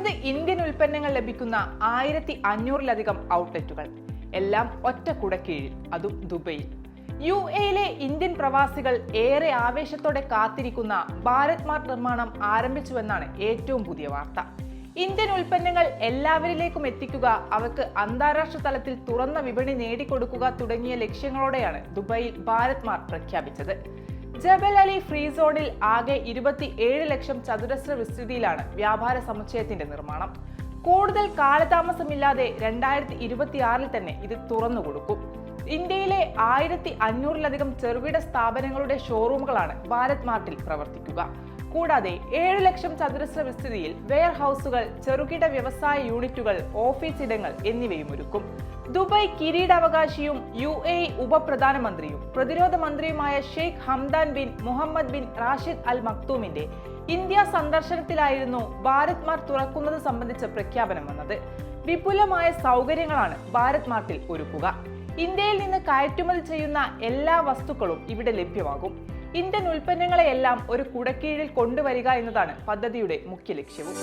തനത് ഇന്ത്യൻ ഉൽപ്പന്നങ്ങൾ ലഭിക്കുന്ന ആയിരത്തി അഞ്ഞൂറിലധികം ഔട്ട്ലെറ്റുകൾ എല്ലാം ഒറ്റ കുടക്കീഴിൽ അതും ദുബൈയിൽ. യു എയിലെ ഇന്ത്യൻ പ്രവാസികൾ ഏറെ ആവേശത്തോടെ കാത്തിരിക്കുന്ന ഭാരത് മാർട്ട് നിർമ്മാണം ആരംഭിച്ചുവെന്നാണ് ഏറ്റവും പുതിയ വാർത്ത. ഇന്ത്യൻ ഉൽപ്പന്നങ്ങൾ എല്ലാവരിലേക്കും എത്തിക്കുക അവർക്ക് അന്താരാഷ്ട്ര തലത്തിൽ തുറന്ന വിപണി നേടിക്കൊടുക്കുക തുടങ്ങിയ ലക്ഷ്യങ്ങളോടെയാണ് ദുബൈയിൽ ഭാരത് മാർട്ട് പ്രഖ്യാപിച്ചത്. ജബൽ അലി ഫ്രീ സോണിൽ ആകെ ഇരുപത്തി ഏഴ് ലക്ഷം ചതുരശ്ര വിസ്തൃതിയിലാണ് വ്യാപാര സമുച്ചയത്തിന്റെ നിർമ്മാണം. കൂടുതൽ കാലതാമസമില്ലാതെ രണ്ടായിരത്തി ഇരുപത്തിയാറിൽ തന്നെ ഇത് തുറന്നു കൊടുക്കും ഇന്ത്യയിലെ ആയിരത്തി അഞ്ഞൂറിലധികം ചെറുകിട സ്ഥാപനങ്ങളുടെ ഷോറൂമുകളാണ് ഭാരത് മാർട്ടിൽ പ്രവർത്തിക്കുക. കൂടാതെ ഏഴ് ലക്ഷം ചതുരശ്ര വിസ്തൃതിയിൽ വെയർ ഹൗസുകൾ ചെറുകിട വ്യവസായ യൂണിറ്റുകൾ ഓഫീസ് ഇടങ്ങൾ എന്നിവയും ഒരുക്കും. ദുബായ് കിരീടാവകാശിയും യു എ ഉപപ്രധാനമന്ത്രിയും പ്രതിരോധ മന്ത്രിയുമായ Sheikh Hamdan bin Mohammed bin Rashid Al മക്തൂമിന്റെ India സന്ദർശനത്തിലായിരുന്നു ഭാരത് മാർട്ട് തുറക്കുന്നത് സംബന്ധിച്ച പ്രഖ്യാപനം വന്നത്. വിപുലമായ സൗകര്യങ്ങളാണ് ഭാരത് മാർട്ടിൽ ഒരുക്കുക. ഇന്ത്യയിൽ നിന്ന് കയറ്റുമതി ചെയ്യുന്ന എല്ലാ വസ്തുക്കളും ഇവിടെ ലഭ്യമാകും. ഇന്ത്യൻ ഉൽപ്പന്നങ്ങളെയെല്ലാം ഒരു കുടക്കീഴിൽ കൊണ്ടുവരിക എന്നതാണ് പദ്ധതിയുടെ മുഖ്യ ലക്ഷ്യവും.